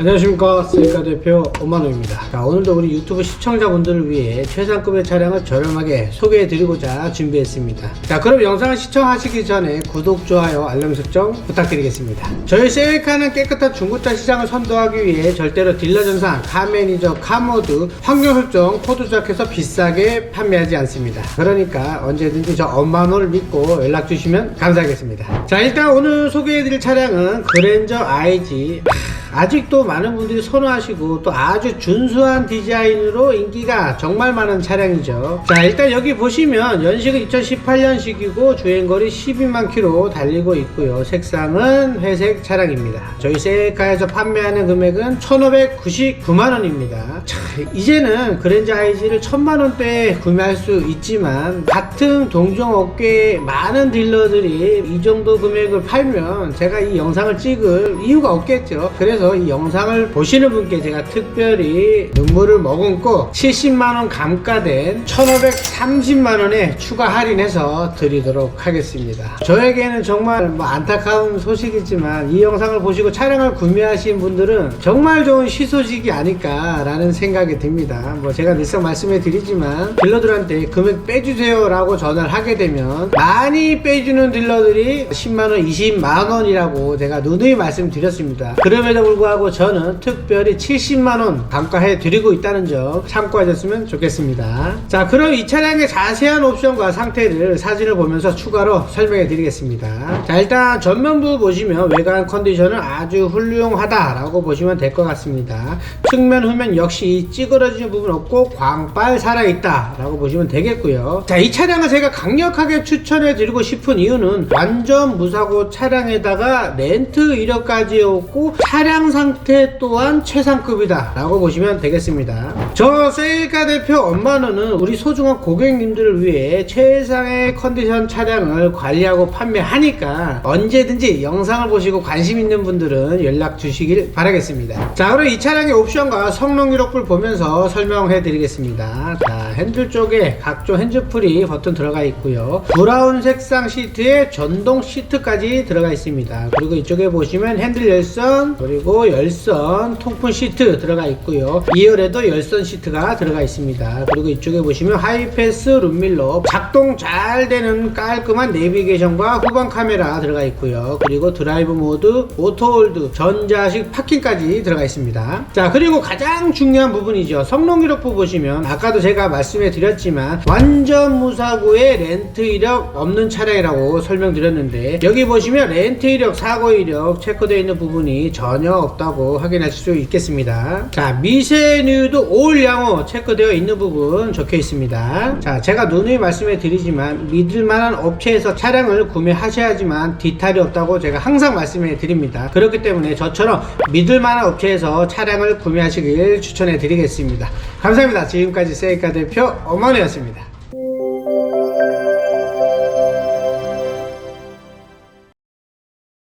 안녕하십니까. 세이카 대표 오만호입니다. 자, 오늘도 우리 유튜브 시청자분들을 위해 최상급의 차량을 저렴하게 소개해드리고자 준비했습니다. 자 그럼 영상을 시청하시기 전에 구독, 좋아요, 알람 설정 부탁드리겠습니다. 저희 세이카는 깨끗한 중고차 시장을 선도하기 위해 절대로 딜러 전산, 카매니저, 카모드, 환경 설정, 코드 조작해서 비싸게 판매하지 않습니다. 그러니까 언제든지 저 엄마노를 믿고 연락 주시면 감사하겠습니다. 자 일단 오늘 소개해드릴 차량은 그랜저 IG 아직도 많은 분들이 선호하시고 또 아주 준수한 디자인으로 인기가 정말 많은 차량이죠. 자, 일단 여기 보시면 연식은 2018년식이고 주행거리 12만 킬로 달리고 있고요. 색상은 회색 차량입니다. 저희 세카에서 판매하는 금액은 1,599만 원입니다. 자, 이제는 그랜저 IG를 1,000만 원대에 구매할 수 있지만 같은 동종 업계의 많은 딜러들이 이 정도 금액을 팔면 제가 이 영상을 찍을 이유가 없겠죠. 그래서 이 영상을 보시는 분께 제가 특별히 눈물을 머금고 70만원 감가된 1530만원에 추가 할인해서 드리도록 하겠습니다. 저에게는 정말 뭐 안타까운 소식이지만 이 영상을 보시고 차량을 구매하신 분들은 정말 좋은 시소식이 아닐까 라는 생각이 듭니다. 뭐 제가 늘상 말씀해 드리지만 딜러들한테 금액 빼주세요 라고 전화를 하게 되면 많이 빼주는 딜러들이 10만원, 20만원이라고 제가 누누이 말씀드렸습니다. 그럼에도 불구하고 저는 특별히 70만원 감가해 드리고 있다는 점 참고하셨으면 좋겠습니다. 자, 그럼 이 차량의 자세한 옵션과 상태를 사진을 보면서 추가로 설명해 드리겠습니다. 자, 일단 전면부 보시면 외관 컨디션은 아주 훌륭하다 라고 보시면 될 것 같습니다. 측면 후면 역시 찌그러지는 부분 없고 광빨 살아있다 라고 보시면 되겠고요. 자, 이 차량을 제가 강력하게 추천해 드리고 싶은 이유는 완전 무사고 차량에다가 렌트 이력까지 없고 차량 상태 또한 최상급이다 라고 보시면 되겠습니다 저 세일가 대표 엄마는 우리 소중한 고객님들을 위해 최상의 컨디션 차량을 관리하고 판매하니까 언제든지 영상을 보시고 관심 있는 분들은 연락 주시길 바라겠습니다. 자 그럼 이 차량의 옵션과 성능 기록부를 보면서 설명해 드리겠습니다. 자 핸들 쪽에 각종 핸즈프리 버튼 들어가 있고요. 브라운 색상 시트에 전동 시트까지 들어가 있습니다. 그리고 이쪽에 보시면 핸들 열선 그리고 열선 통풍 시트 들어가 있고요. 2열에도 열선 시트가 들어가 있습니다. 그리고 이쪽에 보시면 하이패스 룸밀러 작동 잘 되는 깔끔한 내비게이션과 후방 카메라 들어가 있고요. 그리고 드라이브 모드 오토홀드 전자식 파킹까지 들어가 있습니다. 자 그리고 가장 중요한 부분이죠. 성능 기록부 보시면 아까도 제가 말씀해 드렸지만 완전 무사고의 렌트 이력 없는 차량이라고 설명드렸는데 여기 보시면 렌트 이력 사고 이력 체크되어 있는 부분이 전혀 없다고 확인하실 수 있겠습니다. 자 미세누유도 올 양호 체크되어 있는 부분 적혀 있습니다. 자 제가 누누이 말씀해 드리지만 믿을 만한 업체에서 차량을 구매하셔야지만 디탈이 없다고 제가 항상 말씀해 드립니다. 그렇기 때문에 저처럼 믿을 만한 업체에서 차량을 구매하시길 추천해 드리겠습니다. 감사합니다. 지금까지 세이카 대표 어머니였습니다